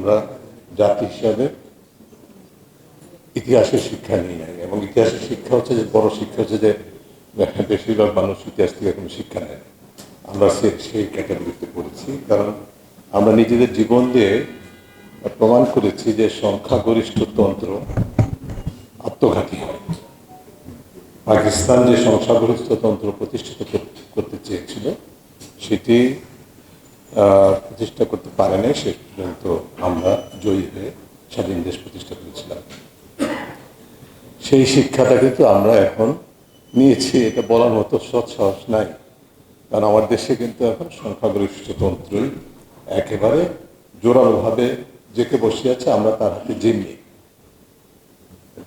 আমরা জাতি হিসাবে ইতিহাসের শিক্ষা নিই নাই। এবং ইতিহাসের শিক্ষা হচ্ছে যে, বড় শিক্ষা হচ্ছে যে, বেশিরভাগ মানুষ ইতিহাস থেকে কোনো শিক্ষা নেয় আমরা সে- সেই ক্যাটাগরিতে পড়েছি। কারণ আমরা নিজেদের জীবন দিয়ে প্রমাণ করেছি যে সংখ্যাগরিষ্ঠ তন্ত্র আত্মঘাতী হয়। পাকিস্তান যে সংখ্যাগরিষ্ঠ তন্ত্র প্রতিষ্ঠিত করতে চেয়েছিল, সেটি প্রতিষ্ঠা করতে পারে নাই শেষ পর্যন্ত আমরা জয়ী হয়ে স্বাধীন দেশ প্রতিষ্ঠা করেছিলাম। সেই শিক্ষাটা কিন্তু আমরা এখন নিয়েছি, এটা বলার মতো সৎ সাহস নাই। কারণ আমার দেশে কিন্তু এখন সংখ্যাগরিষ্ঠ তন্ত্রই একেবারে জোরালোভাবে জেকে বসে আছে, আমরা তার হাতে জিম্মি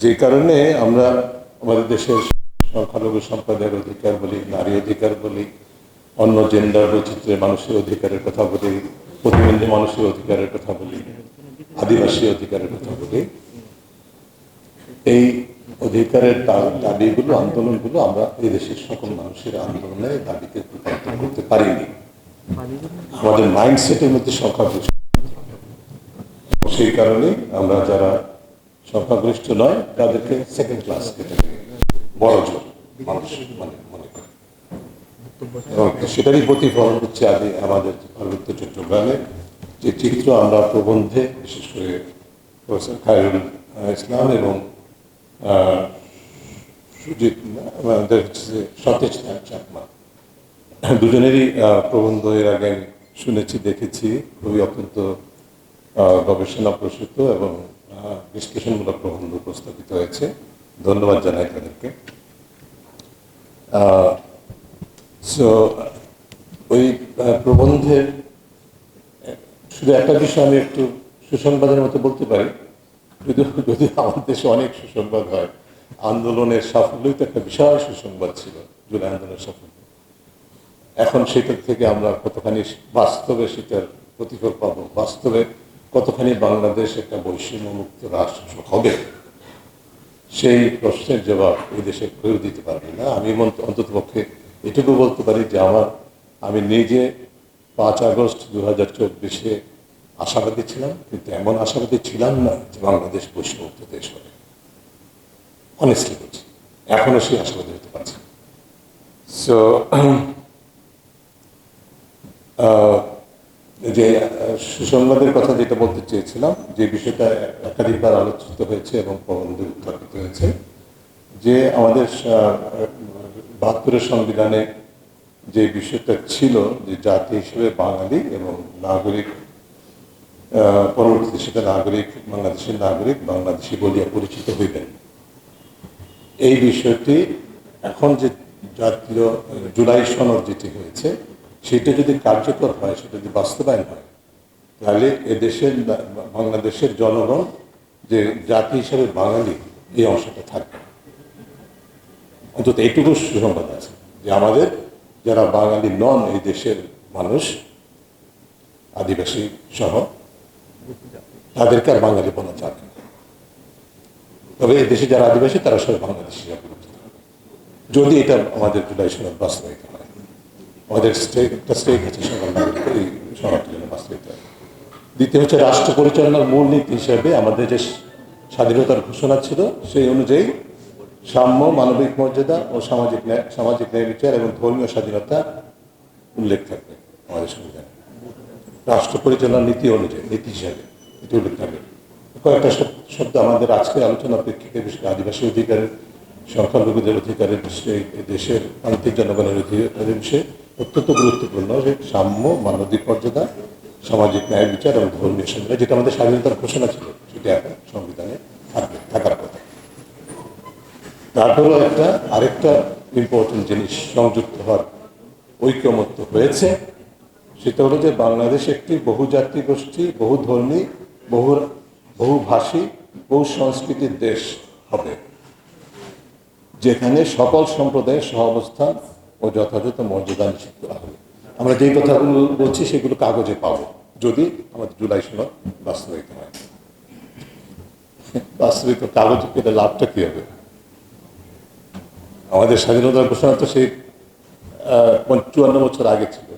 যে কারণে আমরা আমাদের দেশের সংখ্যালঘু সম্প্রদায়ের অধিকার বলি, নারী অধিকার বলি অন্য জেন্ডার বৈচিত্র্যের মানুষের অধিকারের কথা বলি, প্রতিবন্ধী মানুষের অধিকারের কথা বলি আদিবাসী অধিকারের কথা বলি, এই অধিকারের দাবিগুলো, আন্দোলনগুলো আমরা এই দেশের সকল মানুষের আন্দোলনের দাবিতে রূপান্তর করতে পারিনি। আমাদের মাইন্ডসেটের মধ্যে সংখ্যাগরিষ্ঠ সেই কারণে আমরা যারা সংখ্যাগরিষ্ঠ নয়, তাদেরকে সেকেন্ড ক্লাস ক্যাটাগরি বড় জোর মানুষ মানে মনে করে। সেটারই প্রতিফলন হচ্ছে আজ আমাদের পার্বত্য চট্টগ্রামে। যে চিত্র আমরা প্রবন্ধে বিশেষ করে প্রফেসর খায়রুল ইসলাম এবং আহ, সুজিত আমাদের হচ্ছে সতেজ চাকমা। দুজনেরই আহ, প্রবন্ধ এর আগে আমি শুনেছি দেখেছি। খুবই অত্যন্ত আহ, গবেষণা প্রসূত এবং আহ, বিশ্লেষণমূলক প্রবন্ধ উপস্থাপিত হয়েছে। ধন্যবাদ জানাই তাদেরকে। সো ওই প্রবন্ধের, শুধু একটা বিষয় আমি একটু সুসংবাদের মতো বলতে পারি। যদি যদি আমাদের দেশে অনেক সুসংবাদ হয়, আন্দোলনের সাফল্যই তো একটা বিশাল সুসংবাদ ছিল, জুলাই আন্দোলনের সাফল্য। এখন সেটার থেকে আমরা কতখানি বাস্তবে সেটার প্রতিফল পাবো? বাস্তবে কতখানি বাংলাদেশ একটা বৈষম্যমুক্ত রাষ্ট্র হবে? সেই প্রশ্নের জবাব এই দেশে কেউ দিতে পারবে না। আমি অন্তত পক্ষে এটুকু বলতে পারি যে আমার, আমি নিজে পাঁচ আগস্ট দু হাজার চব্বিশে আশাবাদী ছিলাম, কিন্তু এমন আশাবাদী ছিলাম না যে বাংলাদেশ বৈষম্যমুক্ত দেশ হবে। অনেস্টলি বলছি, এখনও সেই আশাবাদী হতে পারছি সো যে, সুসংবাদের কথা যেটা বলতে চেয়েছিলাম, যে বিষয়টা একাধিকবার আলোচিত হয়েছে এবং প্রবন্ধে উত্থাপিত হয়েছে, যে আমাদের বাহাত্তরের সংবিধানে যে বিষয়টা ছিল যে জাতি হিসেবে বাঙালি এবং নাগরিক পরবর্তীতে সেটা নাগরিক, বাংলাদেশের নাগরিক, বাংলাদেশি বলিয়া পরিচিত হইবেন। এই বিষয়টি এখন যে জাতীয় জুলাই সনদ যেটি হয়েছে, সেটা যদি কার্যকর হয়, সেটা যদি বাস্তবায়ন হয়, তাহলে এদেশের বাংলাদেশের জনগণ যে জাতি হিসাবে বাঙালি, এই অংশটা থাকবে। অন্তত এইটুকু সুসংবাদ আছে যে আমাদের যারা বাঙালি নন এই দেশের মানুষ, আদিবাসী সহ, তাদেরকে আর বাঙালি বলা যাবে তবে এই দেশে যারা আদিবাসী, তারা সবাই বাংলাদেশি। যদি এটা আমাদের জুলাই সনদ বাস্তবায়িত হয়, আমাদের স্টেট একটা বাস্তবায়িত হয় দ্বিতীয় হচ্ছে রাষ্ট্র পরিচালনার মূলনীতি হিসেবে আমাদের যে স্বাধীনতার ঘোষণা ছিল, সেই অনুযায়ী সাম্য, মানবিক মর্যাদা ও সামাজিক ন্যায় সামাজিক ন্যায় বিচার এবং ধর্মীয় স্বাধীনতা উল্লেখ থাকবে আমাদের সংবিধানে। রাষ্ট্র পরিচালনার নীতি অনুযায়ী, নীতি হিসাবে এটি উল্লেখ থাকবে। কয়েকটা শব্দ আমাদের আজকের আলোচনা প্রেক্ষিতে বিশেষ আদিবাসী অধিকারের, সংখ্যালঘুদের অধিকারের বিষয়ে, দেশের প্রান্তিক জনগণের অধিকারের বিষয়ে অত্যন্ত গুরুত্বপূর্ণ। যে সাম্য, মানবিক মর্যাদা, সামাজিক ন্যায় বিচার এবং ধর্মীয় স্বাধীনতা, যেটা আমাদের স্বাধীনতার ঘোষণা ছিল, সেটা এখন সংবিধানে থাকবে থাকার কথা তারপরেও একটা, আরেকটা ইম্পর্টেন্ট জিনিস সংযুক্ত হওয়ার ঐক্যমত্য হয়েছে। সেটা হলো যে বাংলাদেশ একটি বহুজাতি গোষ্ঠী, বহু ধর্মী, বহু বহুভাষী বহু সংস্কৃতির দেশ হবে, যেখানে সকল সম্প্রদায়ের সহাবস্থান ও যথাযথ মর্যাদা নিশ্চিত করা হবে। আমরা যেই কথাগুলো বলছি সেগুলো কাগজে পাবো, যদি আমাদের জুলাই সনদ বাস্তবায়িত হয়। বাস্তবিক কাগজে পেলে লাভটা কি হবে? আমাদের স্বাধীনতার ঘোষণা তো সেই চুয়ান্ন বছর আগে ছিল।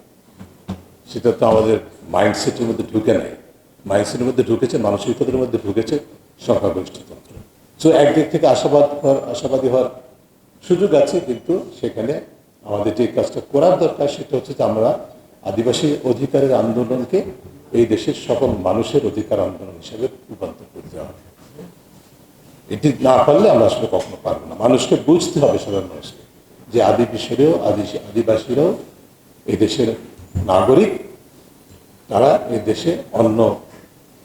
সেটা তো আমাদের মাইন্ডসেটের মধ্যে ঢুকে নাই। মাইন্ডসেটের মধ্যে ঢুকেছে, মানসিকতার মধ্যে ঢুকেছে সংখ্যাগরিষ্ঠতন্ত্র সো একদিক থেকে আশাবাদ হওয়ার, আশাবাদী হওয়ার সুযোগ আছে, কিন্তু সেখানে আমাদের যে কাজটা করার দরকার, সেটা হচ্ছে যে আমরা আদিবাসী অধিকারের আন্দোলনকে এই দেশের সকল মানুষের অধিকার আন্দোলন হিসেবে এটি না পারলে আমরা আসলে কখনো পারব না। মানুষকে বুঝতে হবে সাধারণ মানুষকে যে আদিবাসীরাও আদিবাসী আদিবাসীরাও এই দেশের নাগরিক। তারা এই দেশে অন্য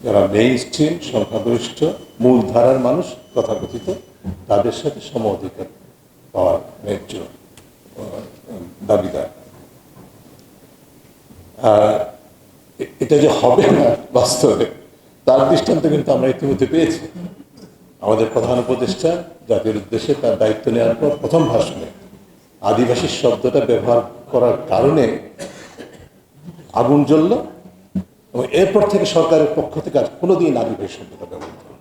যারা মেইন স্ট্রিম সংখ্যাগরিষ্ঠ, মূলধারার মানুষ তথাকথিত, তাদের সাথে সম অধিকার পাওয়ার ন্যায্য দাবিদার। এটা যে হবে না বাস্তবে, তার দৃষ্টান্ত কিন্তু আমরা ইতিমধ্যে পেয়েছি। আমাদের প্রধান উপদেষ্টা জাতির উদ্দেশ্যে তার দায়িত্ব নেওয়ার পর প্রথম ভাষণে আদিবাসী শব্দটা ব্যবহার করার কারণে আগুন জ্বলল এবং এরপর থেকে সরকারের পক্ষ থেকে আর কোনোদিন আদিবাসী শব্দটা ব্যবহার করল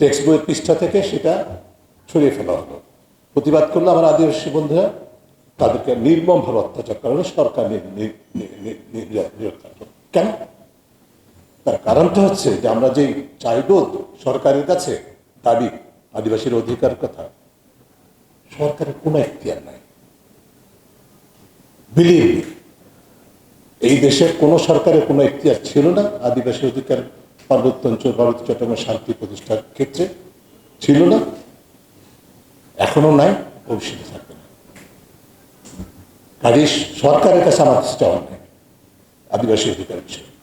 টেক্সট বইয়ের পৃষ্ঠা থেকে সেটা ছড়িয়ে ফেলা হলো। প্রতিবাদ করল আমার আদিবাসী বন্ধুরা, তাদেরকে নির্মমভাবে অত্যাচার করা হলো, সরকার। কেন? তার কারণটা হচ্ছে যে আমরা যে চাইব সরকারের কাছে দাবি আদিবাসীর অধিকার কথা, সরকারের কোনো এখতিয়ার নাই। বিলিভ এই দেশের কোনো সরকারের কোনো এখতিয়ার ছিল না। আদিবাসী অধিকার পার্বত্য অঞ্চল ভারত চট্টগ্রাম শান্তি প্রতিষ্ঠার ক্ষেত্রে ছিল না। এখনও নাই, ভবিষ্যতে থাকবে না। কাজে সরকারের কাছে আমার কিছু চাওয়ার নেই, আদিবাসী অধিকার বিষয়ে।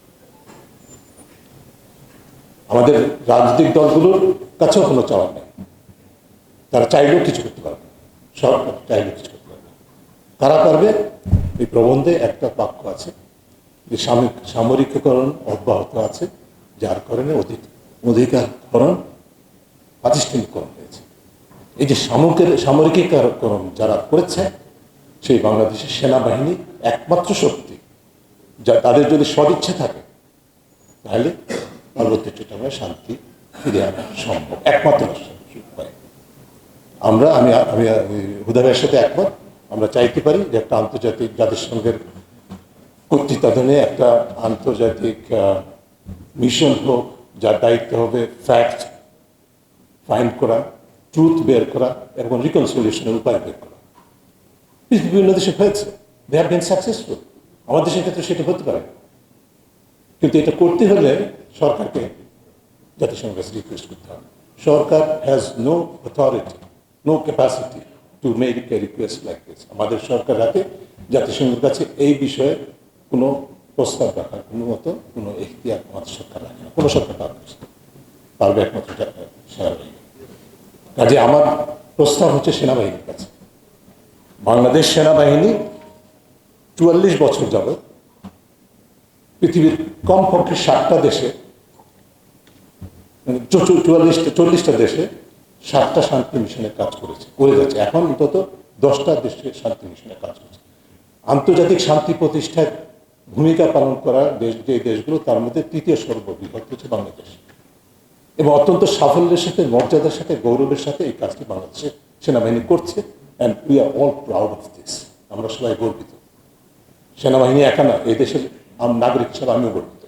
আমাদের রাজনৈতিক দলগুলোর কাছেও কোনো চাওয়ার নেই। তারা চাইলেও কিছু করতে পারবে। সরকার চাইলেও কিছু করতে পারবে তারা পারবে? এই প্রবন্ধে একটা বাক্য আছে যে সামরিক সামরিকীকরণ অব্যাহত আছে, যার কারণে অধিক, অধিকারকরণ প্রাতিষ্ঠানিকরণ হয়েছে। এই যে সামরিকের সামরিকীকরণ যারা করেছে, সেই বাংলাদেশের সেনাবাহিনী একমাত্র শক্তি। যা তাদের যদি সদিচ্ছা থাকে, তাহলে পার্বত্য চট্টগ্রামে শান্তি ফিরে আনা সম্ভব, একমাত্র আমরা, আমি আমি হুদাবের সাথে একমত, আমরা চাইতে পারি যে একটা আন্তর্জাতিক জাতিসংঘের কর্তৃত্বাধীনে একটা আন্তর্জাতিক মিশন হোক, যার দায়িত্ব হবে ফ্যাক্ট ফাইন্ড করা ট্রুথ বের করা, এবং রিকনসিলিয়েশনের উপায় বের করা। বিভিন্ন দেশে হয়েছে দে হ্যাভ বিন সাকসেসফুল আমাদের দেশের ক্ষেত্রে সেটা হতে পারে। কিন্তু এটা করতে হলে সরকারকে জাতিসংঘের কাছে রিকোয়েস্ট করতে হবে। সরকার has no authority no capacity to make a request like this আমাদের সরকার হাতে জাতিসংঘের কাছে এই বিষয়ে কোনো প্রস্তাব রাখার কোনো মতো কোনো এখতিয়ার আমাদের সরকার রাখে না। কোনো সরকার পারবে। পারবে একমাত্র সেনাবাহিনী। কাজে আমার প্রস্তাব হচ্ছে সেনাবাহিনীর কাছে। বাংলাদেশ সেনাবাহিনী চুয়াল্লিশ বছর যাবত পৃথিবীর কমপক্ষে ষাটটা দেশে চুয়াল্লিশটা, চল্লিশটা দেশে সাতটা শান্তি মিশনের কাজ করেছে, করে যাচ্ছে। এখন অন্তত দশটা দেশে শান্তি মিশনের কাজ করছে। আন্তর্জাতিক শান্তি প্রতিষ্ঠায় ভূমিকা পালন করা দেশ, যে দেশগুলো, তার মধ্যে তৃতীয় সর্ববৃহৎ হচ্ছে বাংলাদেশ। এবং অত্যন্ত সাফল্যের সাথে, মর্যাদার সাথে, গৌরবের সাথে এই কাজটি বাংলাদেশের সেনাবাহিনী করছে। And we are all proud of this আমরা সবাই গর্বিত। সেনাবাহিনী একা না এই দেশের আম- নাগরিক হিসাবে আমিও গর্বিত।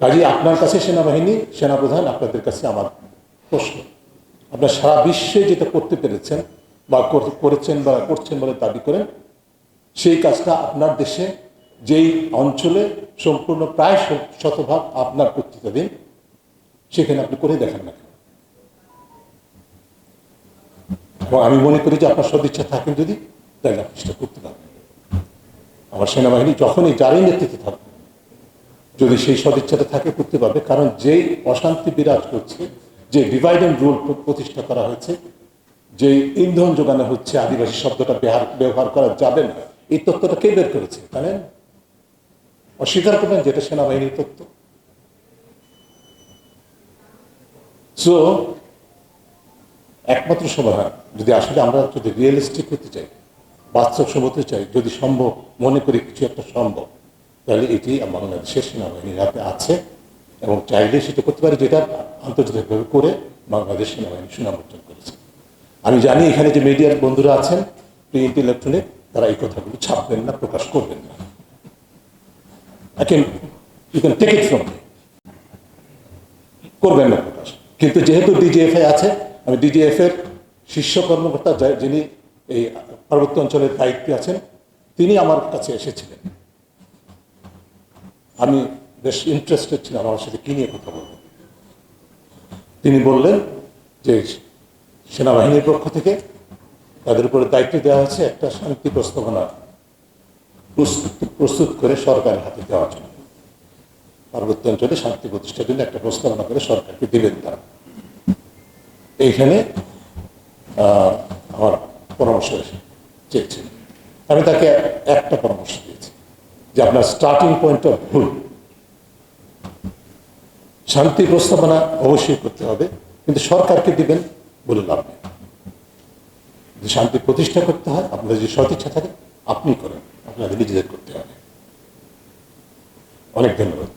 কাজে আপনার কাছে সেনাবাহিনী, সেনাপ্রধান আপনাদের কাছে আমার প্রশ্ন। আপনার সারা বিশ্বে যেটা করতে পেরেছেন বা করেছেন বা করছেন বলে দাবি করেন, সেই কাজটা আপনার দেশে যেই অঞ্চলে সম্পূর্ণ প্রায় শতভাগ আপনার কর্তৃত্বাধীন সেখানে আপনি করে দেখেন না এবং আমি মনে করি যে আপনার সদিচ্ছা থাকেন যদি, তাহলে আপনি সেটা করতে পারবেন। আমার সেনাবাহিনী যখনই যারই নেতৃত্বে থাকবে যদি সেই সদিচ্ছাটা থাকে, করতে পারবে। কারণ যেই অশান্তি বিরাজ করছে, যে ডিভাইড অ্যান্ড রুল প্রতিষ্ঠা করা হয়েছে যে ইন্ধন যোগানো হচ্ছে আদিবাসী শব্দটা ব্যবহার করা যাবে না, এই তথ্যটা কে বের করেছে? জানেন? অস্বীকার করবেন যেটা সেনাবাহিনীর তথ্য সো একমাত্র সমাধান, যদি আসলে আমরা যদি রিয়েলিস্টিক হতে চাই, বাস্তব হতে চাই, যদি সম্ভব, মনে করি কিছু একটা সম্ভব তাহলে এটি বাংলাদেশের সেনাবাহিনীর হাতে আছে এবং চাইলে সেটা করতে পারে যেটা আন্তর্জাতিকভাবে করে বাংলাদেশ সেনাবাহিনী সুনাম অর্জন করেছে। আমি জানি এখানে যে মিডিয়ার বন্ধুরা আছেন, প্রিন্ট ইলেকট্রনিক, তারা এই কথাগুলো ছাপবেন না, প্রকাশ করবেন না। ইউ ইট ফ্রম করবেন না প্রকাশ। কিন্তু যেহেতু ডিজিএফআই আছে, আমি ডিজিএফ এর শীর্ষ কর্মকর্তা যিনি এই পার্বত্য অঞ্চলের দায়িত্বে আছেন, তিনি আমার কাছে এসেছিলেন। আমি বেশ ইন্টারেস্টেড ছিলাম আমার সাথে কি নিয়ে কথা বলব। তিনি বললেন যে সেনাবাহিনীর পক্ষ থেকে তাদের উপরে দায়িত্ব দেওয়া হয়েছে একটা শান্তি প্রস্তাবনা প্রস্তুত করে সরকারের হাতে দেওয়ার জন্য। পার্বত্য অঞ্চলে শান্তি প্রতিষ্ঠার জন্য একটা প্রস্তাবনা করে সরকারকে দিলেন তারা। এইখানে আমার পরামর্শ চেয়েছেন। আমি তাকে একটা পরামর্শ যে আপনার স্টার্টিং পয়েন্টটা ভুল। শান্তি প্রস্তাবনা অবশ্যই করতে হবে, কিন্তু সরকারকে দিবেন বলে লাভ নেই। যদি শান্তি প্রতিষ্ঠা করতে হয় আপনার যদি সদিচ্ছা থাকে, আপনি করেন। আপনাদের নিজেদের করতে হবে। অনেক ধন্যবাদ।